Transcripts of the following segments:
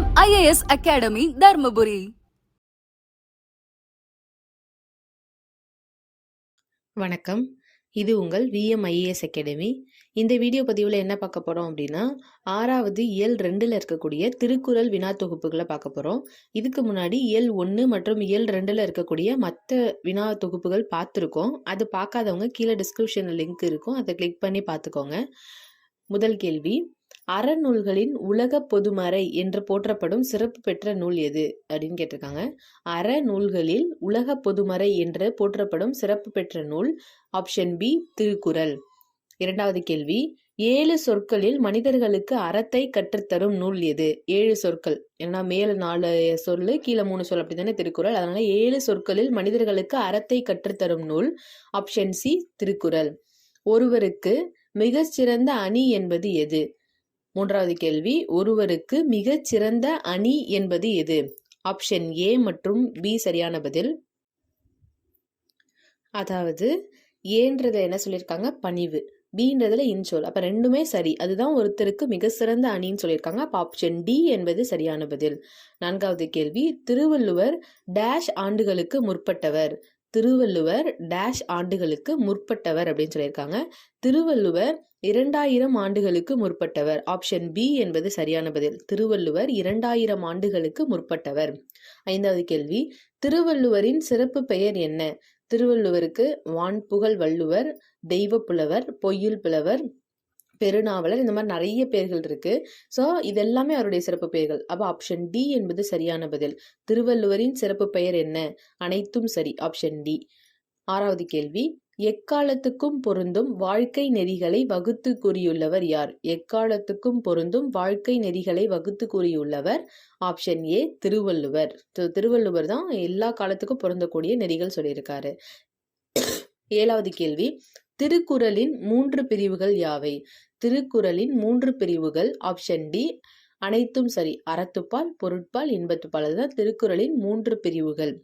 M IAS academy Dharmapuri. வணக்கம். இது உங்கள் விஎம்ஐஏஎஸ் அகாடமி இந்த வீடியோ பதிவில் என்ன பார்க்க போகிறோம் அப்படின்னா ஆறாவது இயல் ரெண்டில் இருக்கக்கூடிய திருக்குறள் வினா தொகுப்புகளை பார்க்க போகிறோம் இதுக்கு முன்னாடி இயல் ஒன்று மற்றும் இயல் ரெண்டில் இருக்கக்கூடிய மற்ற வினா தொகுப்புகள் பார்த்துருக்கோம். அது பார்க்காதவங்க கீழே டிஸ்கிரிப்ஷனில் லிங்க் இருக்கும். அதை கிளிக் பண்ணி பார்த்துக்கோங்க. முதல் கேள்வி அறநூல்களின் உலக பொதுமறை என்று போற்றப்படும் சிறப்பு பெற்ற நூல் எது? அப்படின்னு கேட்டிருக்காங்க. அறநூல்களில் உலக பொதுமறை என்று போற்றப்படும் சிறப்பு பெற்ற நூல் ஆப்ஷன் பி திருக்குறள். இரண்டாவது கேள்வி ஏழு சொற்களில் மனிதர்களுக்கு அறத்தை கற்றுத்தரும் நூல் எது? ஏழு சொற்கள். ஏன்னா மேல நாலு சொல்லு கீழே மூணு சொல் அப்படி தானே திருக்குறள். அதனால ஏழு சொற்களில் மனிதர்களுக்கு அறத்தை கற்றுத்தரும் நூல் ஆப்ஷன் சி திருக்குறள். ஒருவருக்கு மிகச்சிறந்த அணி என்பது எது? மூன்றாவது கேள்வி ஒருவருக்கு மிகச் சிறந்த அணி என்பது எது? ஆப்ஷன் ஏ மற்றும் பி சரியான பதில். அதாவது ஏன்றதை என்ன சொல்லியிருக்காங்க? பணிவு. பீன்றதுல இன்சொல். அப்ப ரெண்டுமே சரி. அதுதான் ஒருத்தருக்கு மிக சிறந்த அணின்னு சொல்லியிருக்காங்க. அப்ப ஆப்ஷன் டி என்பது சரியான பதில். நான்காவது கேள்வி திருவள்ளுவர் டேஷ் ஆண்டுகளுக்கு முற்பட்டவர். திருவள்ளுவர் டேஷ் ஆண்டுகளுக்கு முற்பட்டவர் அப்படின்னு சொல்லியிருக்காங்க. திருவள்ளுவர் இரண்டாயிரம் ஆண்டுகளுக்கு முற்பட்டவர். ஆப்ஷன் பி என்பது சரியான பதில். திருவள்ளுவர் இரண்டாயிரம் ஆண்டுகளுக்கு முற்பட்டவர். ஐந்தாவது கேள்வி. திருவள்ளுவரின் சிறப்பு பெயர் என்ன? திருவள்ளுவருக்கு வான்புகழ் வள்ளுவர் தெய்வ புலவர் பொய்யுள் புலவர் பெருநாவலர் இந்த மாதிரி நிறைய பேர்கள் இருக்கு. ஸோ இதெல்லாமே அவருடைய சிறப்பு பெயர்கள். அப்போ ஆப்ஷன் டி என்பது சரியான பதில். திருவள்ளுவரின் சிறப்பு பெயர் என்ன? அனைத்தும் சரி. ஆப்ஷன் டி ஆறாவது கேள்வி. எக்காலத்துக்கும் பொருந்தும் வாழ்க்கை நெறிகளை வகுத்து கூறியுள்ளவர் யார்? எக்காலத்துக்கும் பொருந்தும் வாழ்க்கை நெறிகளை வகுத்து கூறியுள்ளவர். Option A Thiruvalluvar. திருவள்ளுவர் தான் எல்லா காலத்துக்கும் பொருந்தக்கூடிய நெறிகள் சொல்லியிருக்காரு. ஏழாவது கேள்வி. திருக்குறளின் மூன்று பிரிவுகள் யாவை? திருக்குறளின் மூன்று பிரிவுகள். ஆப்ஷன் டி அனைத்தும் சரி. அறத்துப்பால் பொருட்பால் இன்பத்துப்பால். அதுதான் திருக்குறளின் மூன்று பிரிவுகள்.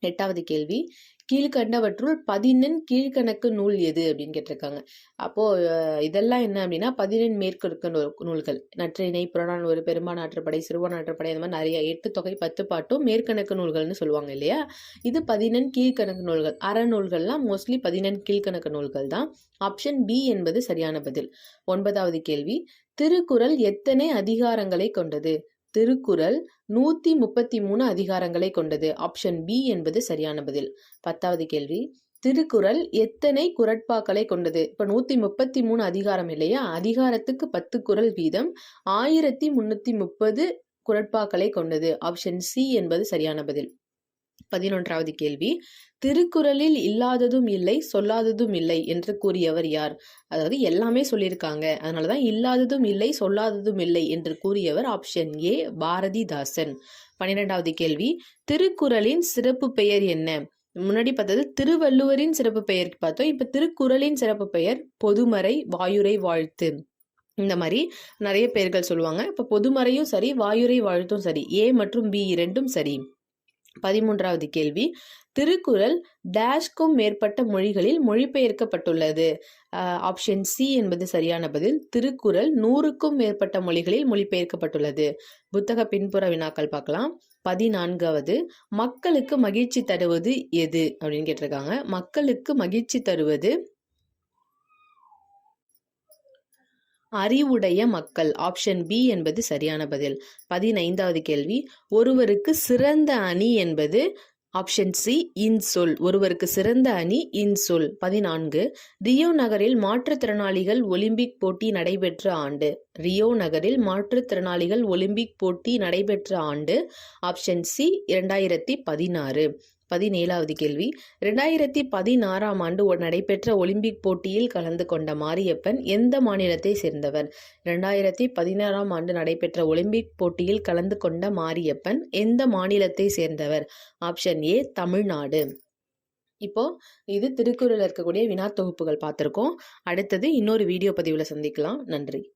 எட்டாவது கேள்வி. கீழ்கண்டவற்றுள் பதினெண் கீழ்கணக்கு நூல் எது? அப்படின்னு கேட்டிருக்காங்க. அப்போ இதெல்லாம் என்ன அப்படின்னா பதினெண் மேற்கொடுக்க நூ- நூல்கள். நற்றிணை புறநானூறு பெரும்பான் ஆற்றுப்படை சிறுவன் ஆற்றுப்படை இந்த மாதிரி நிறைய எட்டு தொகை பத்து பாட்டும் மேற்கணக்கு நூல்கள்னு சொல்லுவாங்க இல்லையா? இது பதினெண் கீழ்கணக்கு நூல்கள். அறநூல்கள்லாம் மோஸ்ட்லி பதினெண் கீழ்கணக்கு நூல்கள் தான். ஆப்ஷன் பி என்பது சரியான பதில். ஒன்பதாவது கேள்வி. திருக்குறள் எத்தனை அதிகாரங்களை கொண்டது? திருக்குறள் நூத்தி முப்பத்தி மூணு அதிகாரங்களை கொண்டது. ஆப்ஷன் பி என்பது சரியான பதில். பத்தாவது கேள்வி. திருக்குறள் எத்தனை குரட்பாக்களை கொண்டது? இப்ப நூத்தி முப்பத்தி மூணு அதிகாரம் இல்லையா? அதிகாரத்துக்கு பத்து குறள் வீதம் ஆயிரத்தி முன்னூத்தி முப்பது குரட்பாக்களை கொண்டது. ஆப்ஷன் சி என்பது சரியான பதில். பதினொன்றாவது கேள்வி. திருக்குறளில் இல்லாததும் இல்லை சொல்லாததும் இல்லை என்று கூறியவர் யார்? அதாவது எல்லாமே சொல்லியிருக்காங்க. அதனாலதான் இல்லாததும் இல்லை சொல்லாததும் இல்லை என்று கூறியவர் ஆப்ஷன் ஏ பாரதிதாசன். பன்னிரெண்டாவது கேள்வி. திருக்குறளின் சிறப்பு பெயர் என்ன? முன்னாடி பார்த்தது திருவள்ளுவரின் சிறப்பு பெயர் பார்த்தோம். இப்போ திருக்குறளின் சிறப்பு பெயர் பொதுமறை வாயுரை வாழ்த்து. இந்த மாதிரி நிறைய பெயர்கள் சொல்லுவாங்க. இப்போ பொதுமறையும் சரி வாயுரை வாழ்த்தும் சரி. ஏ மற்றும் பி இரண்டும் சரி. பதிமூன்றாவது கேள்வி. திருக்குறள் டேஷ்க்கும் மேற்பட்ட மொழிகளில் மொழிபெயர்க்கப்பட்டுள்ளது. ஆப்ஷன் சி என்பது சரியான பதில். திருக்குறள் நூறுக்கும் மேற்பட்ட மொழிகளில் மொழிபெயர்க்கப்பட்டுள்ளது. புத்தக பின்புற வினாக்கள் பார்க்கலாம். பதினான்காவது மக்களுக்கு மகிழ்ச்சி தருவது எது? அப்படின்னு கேட்டிருக்காங்க. மக்களுக்கு மகிழ்ச்சி தருவது அறிவுடைய மக்கள். ஆப்ஷன் பி என்பது சரியான பதில். பதினைந்தாவது கேள்வி. ஒருவருக்கு சிறந்த அணி என்பது ஆப்ஷன் சி இன்சொல். ஒருவருக்கு சிறந்த அணி இன்சொல். பதினான்கு. ரியோ நகரில் மாற்றுத்திறனாளிகள் ஒலிம்பிக் போட்டி நடைபெற்ற ஆண்டு. ரியோ நகரில் மாற்றுத்திறனாளிகள் ஒலிம்பிக் போட்டி நடைபெற்ற ஆண்டு. ஆப்ஷன் சி இரண்டாயிரத்தி பதினாறு. பதினேழாவது கேள்வி. ரெண்டாயிரத்தி பதினாறாம் ஆண்டு ஒ- நடைபெற்ற ஒலிம்பிக் போட்டியில் கலந்து கொண்ட மாரியப்பன் எந்த மாநிலத்தை சேர்ந்தவர்? ரெண்டாயிரத்தி பதினாறாம் ஆண்டு நடைபெற்ற ஒலிம்பிக் போட்டியில் கலந்து கொண்ட மாரியப்பன் எந்த மாநிலத்தை சேர்ந்தவர்? Option A Tamil Nadu. இப்போ இது திருக்குறளில் இருக்கக்கூடிய வினா தொகுப்புகள் பார்த்துருக்கோம். அடுத்தது இன்னொரு வீடியோ பதிவில் சந்திக்கலாம். நன்றி.